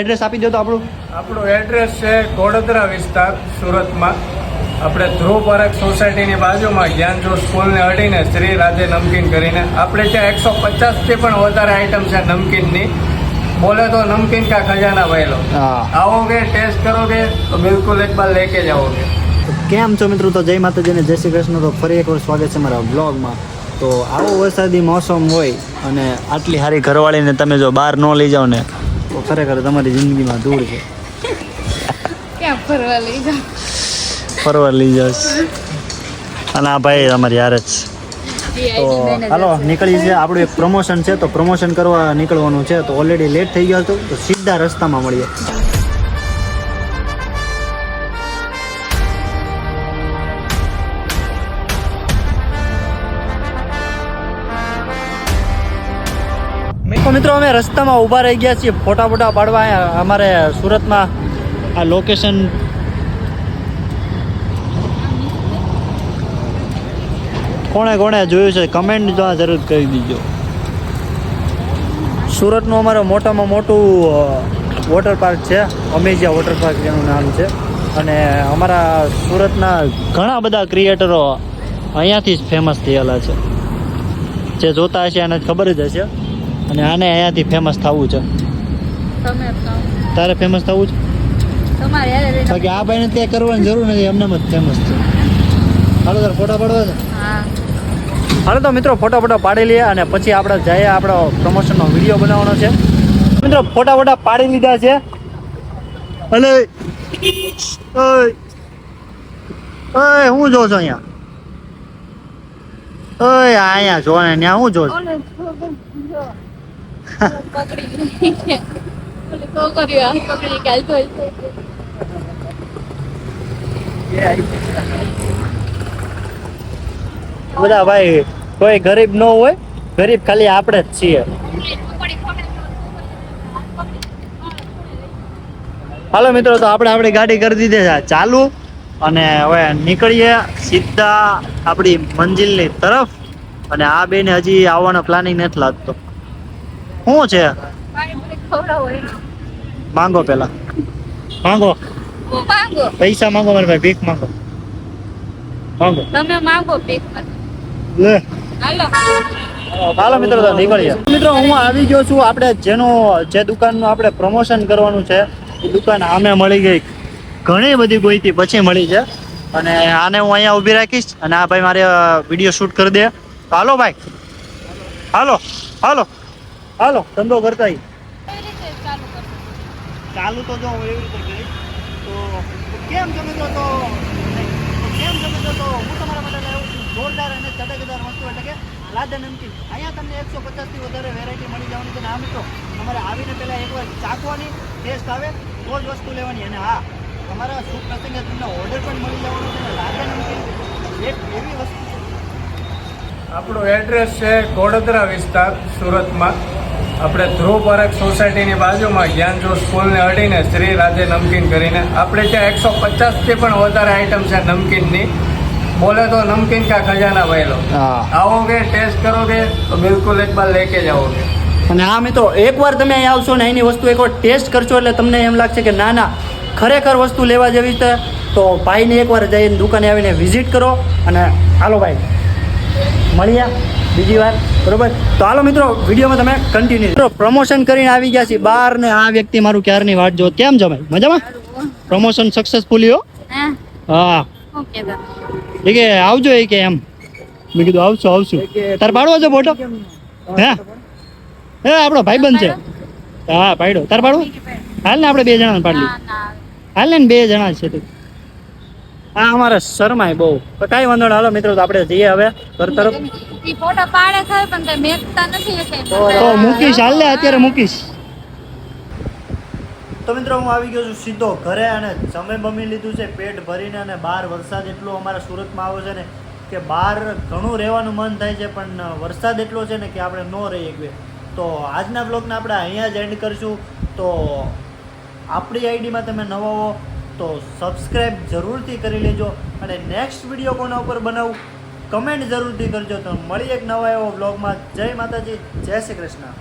Address આપી દો તો આપણું? આપણું એડ્રેસ છે કોડદરા વિસ્તાર સુરતમાં. આપણે ધ્રુવ પારક સોસાયટીની બાજુમાં જ્ઞાનજો સ્કૂલને અડીને શ્રી રાધે નમકીન કરીને આપણે ત્યાં એકસો પચાસથી પણ વધારે આઈટમ છે નમકીનની. બોલે તો નમકીન કા ખજાના વહેલો. આવોગે ટેસ્ટ કરોગે તો બિલકુલ એક બાર લેકે જાઓગે કેમ છો મિત્રો? તો જય માતાજી અને જય શ્રી કૃષ્ણ. તો ફરી એકવાર સ્વાગત છે મારા બ્લોગમાં તો આવો વરસાદી મોસમ હોય અને આટલી સારી ઘરવાળીને તમે જો બહાર ન લઈ જાઓ ને તો ખરેખર તમારી જિંદગીમાં દૂર છે. ક્યાં ફરવા લઈ જાઓ? ફરવા લઈ જશ. અને આ ભાઈ તમારી યાર જ તો હાલો નીકળી છે આપણું એક પ્રમોશન છે. તો પ્રમોશન કરવા નીકળવાનું છે. તો ઓલરેડી લેટ થઈ ગયો હતો. તો સીધા રસ્તામાં મળીએ. મિત્રો, અમે રસ્તામાં ઊભા રહી ગયા છીએ ફોટા ફોટા પાડવા. અમારે સુરતમાં આ લોકેશન કોણે કોણે જોયું છે? કમેન્ટ જોવા જરૂર કરી દીજો. સુરતનું અમારો મોટામાં મોટું વોટર પાર્ક છે. અમેજિયા વોટર પાર્ક જેનું નામ છે. અને અમારા સુરતના ઘણા બધા ક્રિએટરો અહીંયાથી જ ફેમસ થયેલા છે. જે જોતા હશે એને ખબર જ હશે. અને આને અહીંયાથી ફેમસ થવું છે. તારે ફેમસ થવું છે? તમારે બાકી આ ભાઈને તે કરવાની જરૂર નથી એમને જ ફેમસ છે. હાલો તાર ફોટા પાડવા છે. હાલો તો મિત્રો ફોટો ફોટો પાડી લઈએ અને પછી આપણે જઈએ આપણો પ્રમોશનનો વીડિયો બનાવવાનો છે. મિત્રો ફોટા ફોટા પાડી લીધા છે. અને ઓય ઓય હું જો છું અહીંયા? ઓય અહીંયા જો ને ત્યાં હું જોઉં છું? બધા ભાઈ, કોઈ ગરીબ ન હોય, ગરીબ ખાલી આપણે જ છીએ. હાલો મિત્રો, તો આપણે આપણી ગાડી કરી દીધી છે ચાલુ. અને હવે નીકળીએ સીધા આપણી મંજિલની તરફ. અને આ બેને હજી આવવાનો પ્લાનિંગ નથી લાગતો. શું છે? માંગો પેલા. માંગો. માંગો. પૈસા માંગો મારે ભાઈ ભીખ માંગો. માંગો. તમે માંગો ભીખ લે. હાલો. હાલો મિત્રો તો નીકળીએ. મિત્રો હું આવી ગયો છું. આપણે જેનું જે દુકાનનું આપણે પ્રમોશન કરવાનું છે એ દુકાન આમે મળી ગઈ. ઘણી બધી ગોઈતી પછી મળી છે. અને આને હું અહીંયા ઊભી રાખીશ. અને આ ભાઈ મારે વીડિયો શૂટ કરી દે. હાલો ભાઈ. હાલો. હાલો. હાલો ધંધો કરતા રીતે ચાલુ તો જો હું એવી રીતે કરીશ તો કેમ છો જો તો કેમ છો જો તો હું તમારા માટે લાવ્યો છું જોરદાર અને ચટકદાર વસ્તુ એટલે કે લાદા નમકીન અહીંયા તમને એકસો પચાસથી વધારે વેરાયટી મળી જવાની છે. અને આ મિત્રો તમારે આવીને પહેલાં એકવાર ચાખવાની ટેસ્ટ આવે તો જ વસ્તુ લેવાની. અને હા તમારા શુભ પ્રસંગે તમને ઓર્ડર પણ મળી જવાનો છે અને લાદા નમકીન એક એવી વસ્તુ છે. આપણું એડ્રેસ છે ગોડોદરા વિસ્તાર સુરતમાં. આપણે ધ્રુવ પારક સોસાયટીની બાજુમાં જ્ઞાનજોત સ્કૂલને અડીને શ્રી રાધે નમકીન કરીને આપણે ત્યાં એકસો પચાસથી પણ વધારે આઈટમ છે નમકીનની. બોલે તો નમકીન કા ખજાના ભાઈલો આવોગે ટેસ્ટ કરોગે તો બિલકુલ એક બાર લેકે કે અને આ મિત્રો એકવાર તમે અહીં આવશો ને એની વસ્તુ એકવાર ટેસ્ટ કરશો એટલે તમને એમ લાગશે કે ના ના ખરેખર વસ્તુ લેવા જેવી છે તો ભાઈને એકવાર જઈને દુકાને આવીને વિઝિટ કરો. અને હાલો ભાઈ મળીએ. બીજી વાર. બરોબર? તો હાલો મિત્રો વિડીયોમાં તમે કન્ટિન્યુ મિત્રો પ્રમોશન કરીને આવી ગયા છીએ. બહાર ને આ વ્યક્તિ મારું ક્યારની વાટ જો કેમ ભાઈ? મજામાં? પ્રમોશન સક્સેસફુલી હો. હા. એ કે આવજો એ કે એમ. મેં કીધું આવશું આવશું. તાર પાડવો છે ફોટો હે? હે આપણો ભાઈબંધ છે. હા પાડ્યો. તાર પાડવો? હાલ ને આપણે બે જણા પાડી હાલ ને બે જણા છે તું. હા અમારે શરમાય બહુ. કાંઈ વાંધો હાલો મિત્રો તો આપણે જઈએ હવે ઘર તરફ. ઈ ફોટો પાડે ખરી પણ કઈ મેકતા નથી એટલે તો મૂકીશ હાલ અત્યારે મૂકીશ. તો મિત્રો હું આવી ગયો છું સીધો ઘરે અને જમે બમી લીધું છે પેટ ભરીને અને બહાર વરસાદ એટલો અમારા સુરતમાં આવ્યો છે ને કે બહાર ઘણું રહેવાનું મન થાય છે પણ વરસાદ એટલો છે ને કે આપણે ન રહી શકીએ તો આજના બ્લોગને આપણે અહીંયા જ એન્ડ કરીશું. તો આપણી આઈડીમાં તમે નવા હો તો સબસ્ક્રાઈબ જરૂરથી કરી લેજો. અને નેક્સ્ટ વીડિયો કોના ઉપર બનાવું કમેન્ટ જરૂરથી કરજો તો મળી એક નવા એવો બ્લોગમાં જય માતાજી જય શ્રી કૃષ્ણ.